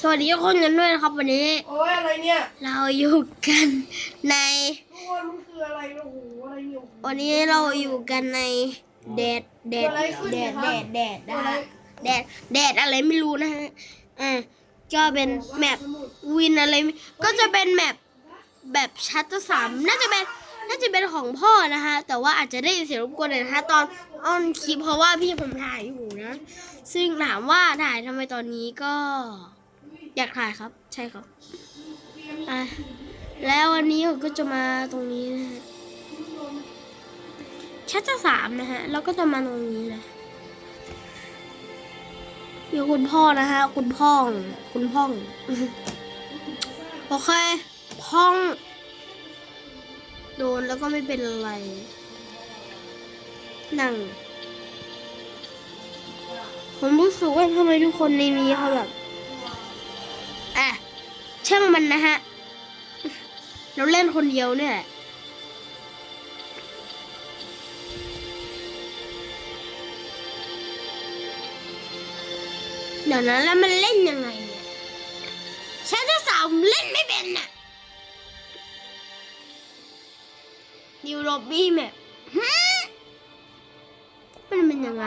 สวัสดีทุกคนกันด้วยนะครับ วันนี้ โอ้ยอะไรเนี่ยเราอยู่กันใน ทุกคนมันคืออะไรโอ้โหอะไรเนี่ยโอ้โห วันนี้เราอยู่กันในแดดแดดเกิดอะไรขึ้นแดเนี่ดยแดครับดแดดนะฮะแดดแดดอะไรไม่รู้นะฮะอ่าก็เป็นแมปวินอะไรไม่ก็จะเป็นแมปแบบชัตเตอร์สามน่าจะเป็นน่าจะเป็นของพ่อนะฮะแต่ว่าอาจจะได้ยินเสียงรบกวนหน่อยนะคะตอนออนคลิปเพราะว่าพี่ผมถ่ายอยู่นะ ซึ่งถามว่าถ่ายทำไมตอนนี้ก็ อยากถ่ายครับ ใช่ครับอะแล้ววันนี้ผมก็จะมาตรงนี้นะฮะชัดจะสามนะฮะ แล้วก็จะมาตรงนี้เลยอยู่คุณพ่อนะฮะ คุณพ่อง คุณพ่อง โอเค พ่อง โดนแล้วก็ไม่เป็นอะไร นั่ง ผมรู้สึกว่าทำไมทุกคนในนี้เขาแบบ ช่างมันนะฮะ เราเล่นคนเดียวเนี่ยเดี๋ยวนั้นแล้วมันเล่นยังไงเนี่ยฉันจะสาวเล่นไม่เป็นน่ะนิวโรบี้แมปมันเป็นยังไง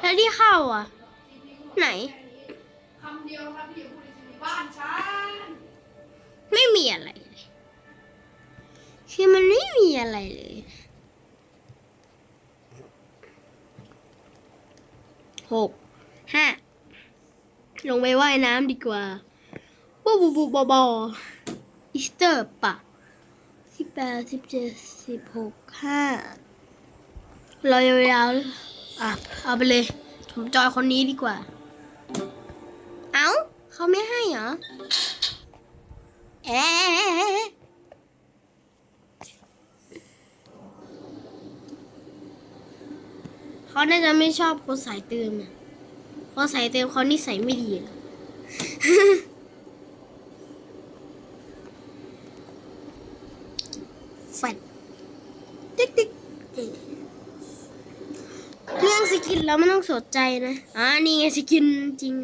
แล้วที่เข้าอะ ไหนคำเดียวครับพี่ บ้านฉันไม่มีอะไรเลยคือมันไม่มีอะไรเลย หก ห้า ลงไปว่ายน้ำดีกว่าบูบูบูบอบออีสเตอร์ปะสิบแปดสิบเจ็ดสิบหกห้ารอยาวๆอะ เอาไปเลย ผมจอยคนนี้ดีกว่าเอ้า เขาไม่ให้เหรอเอ๊ะเขาน่าจะไม่ชอบคนสายเติมอะเพราะสายเติมเขานิสัยไม่ดีอะแฟดติ๊กติ๊กเรื่องสกินแล้วไม่ต้องสนใจนะ อ่านี่ไงสกินจริง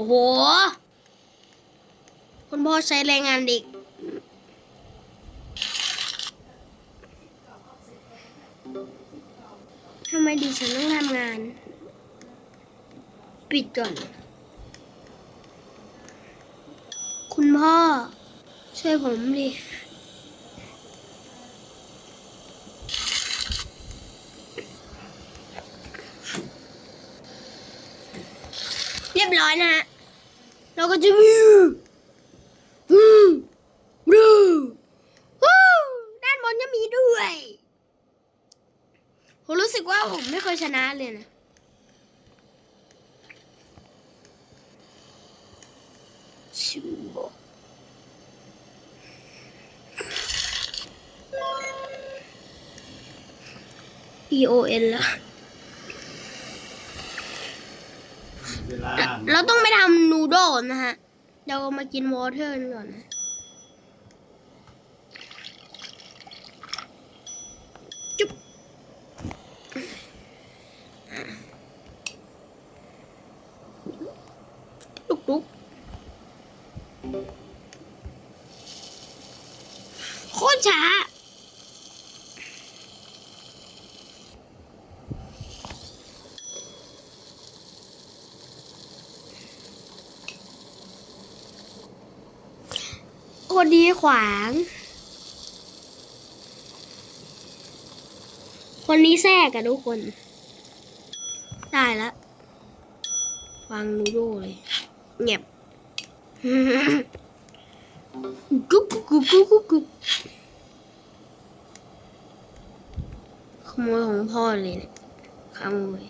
อ้โห คุณพ่อใช้แรงงานเด็ก ทำไมดิฉันต้องทำงาน ปิดก่อน คุณพ่อ ช่วยผมดิ เรียบร้อยนะฮะเราก็จะวิววูวูวูด้านบนจะมีด้วยผมรู้สึกว่าผมไม่เคยชนะเลยนะชิมบ E O N ละเวลา เราต้องไปทำนูโดนะฮะ เรามากินวอเทอร์ก่อนนะ จุ๊บลุกลุกโคตรช้า คนดีขวาง คนนี้แทรกอะทุกคน ได้แล้ววางนูโดเลยเงียบกุ๊กกุ๊กกุ๊กกุ๊กกุ๊กขโมยของพ่อเลยเนี่ยขโมย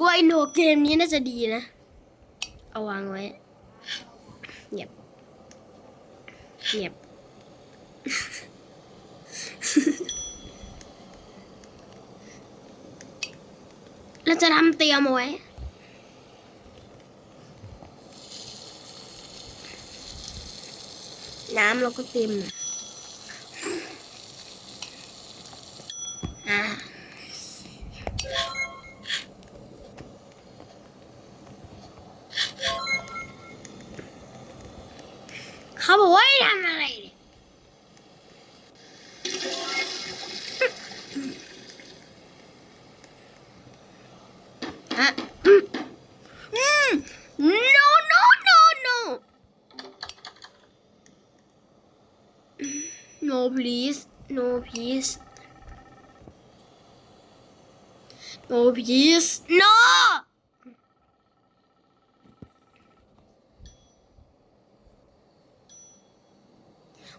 กว่าอินโทเกมนี้น่าจะดีนะ เอาวางไว้เงียบเงียบเราจะทำเตรียมเอไว้น้ำเราก็เต็มอะ ฮะอืม no no no no no please no please no please no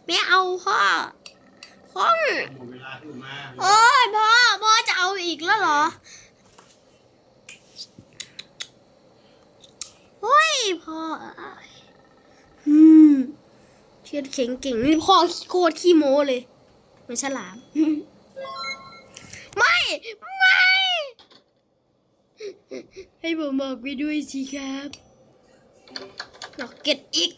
ไม่เอาพ่อพ่อมเวลาขึ้นมาโอ้ยพ่อพ่อจะเอาอีกแล้วเหรอเฮ้ย พ่ออืมเชือดเข็งเก่งนี่พ่อโคตรขี้โม้เลยเหมันฉลาม ไม่ ไม่ ให้ผมบอกไปด้วยสิครับล็อกเก็ตอีก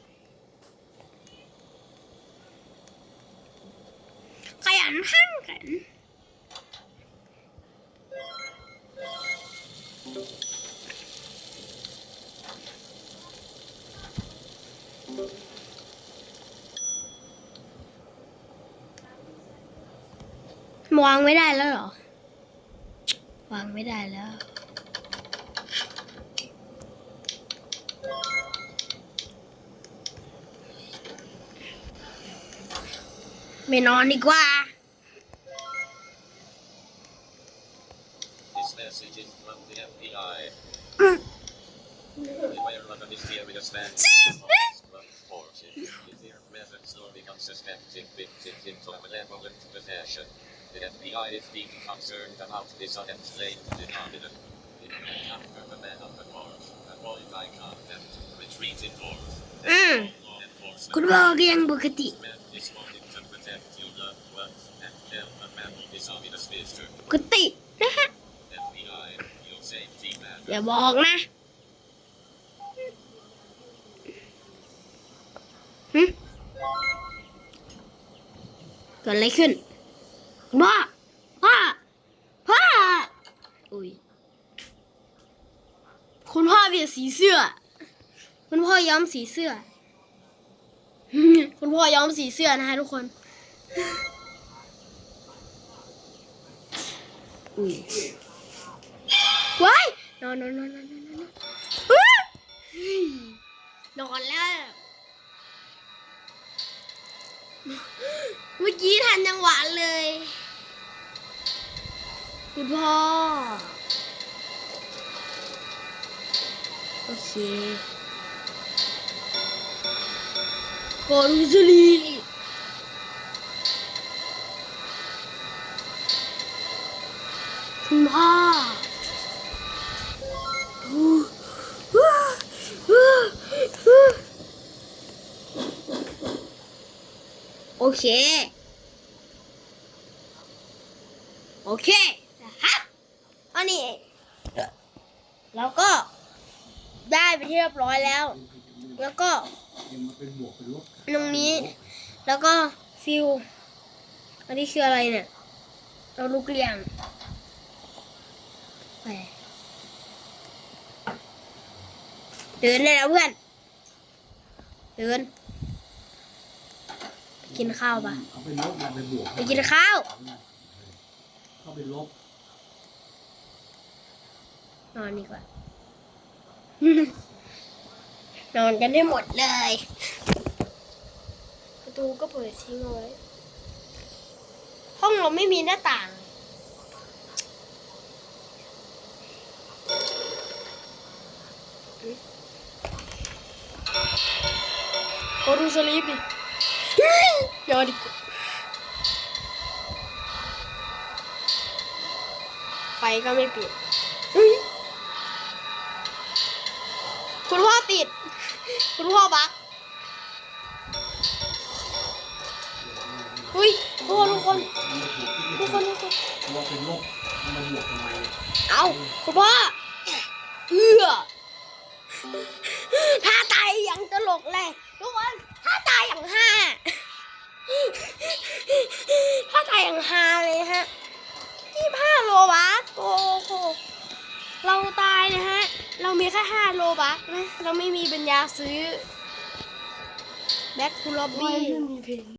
ขยันขันกัน วางไม่ได้แล้วหรอ วางไม่ได้แล้ว ไม่นอนดีกว่า This message is from the FBI. Beware of a mysterious man from fortune. If their methods or become suspected victims into malevolent possession. The FBI is deeply concerned about this unexplained phenomenon. If you encounter the man on the course, avoid eye contact, retreat indoors. Mm. Law enforcement คุณบอก็ยังปกติ is wanting to protect your loved ones and help a man this obvious visitor. ปกตินะฮะ FBI, your safety matter. อย่าบอกนะหึเกิดอะไรขึ้น พ่อพ่อพ่ออุ้ยคุณพ่อเปลี่ยนสีเสื้อ คุณพ่อย้อมสีเสื้อ คุณพ่อย้อมสีเสื้อนะฮะทุกคน อุ้ยว้ายนอนนอนนอนนอนนอนนอนอื้อนอนแล้ว เมื่อกี้ทันจังหวะเลย คุณพ่อโอเคกอรุสลีคุณพ่อ โอเค โอเคนะครับอันนี้ เราก็ได้ไปที่เรียบร้อยแล้ว แล้วก็ยังมาเป็นบวกเป็นลบตรงนี้ แล้วก็ฟิว อันนี้คืออะไรเนี่ย เราลูกเลี้ยงไปเดินได้แล้วเพื่อน เดิน ไปกินข้าวปะเอาเป็นลบมาเป็นบวกไปกินข้าว เข้าเป็นลบ นอนดีกว่า นอนกันได้หมดเลย ประตูก็เปิดทิ้งเอาไว้ห้องเราไม่มีหน้าต่างโอ้ดูสลีปดินอนดีกว่าไฟก็ไม่ปิดเฮ้ย คุณพ่อติด คุณพ่อบักเฮ้ยโอ้ทุกคนมันถูกที่ทุกคนทุกคนเพราะว่าเป็นลบมันบวกทำไมเอาคุณพ่อเอือถ้าตายอย่างตลกเลยทุกคนถ้าตายอย่างห้าถ้าตายอย่างฮาเลยฮะยี่ห้าโลบัสโอ้โหเราตายนะฮะ เรามีแค่ห้าโลบัสนะ เราไม่มีปัญญาซื้อแบ็คคูลอบบี้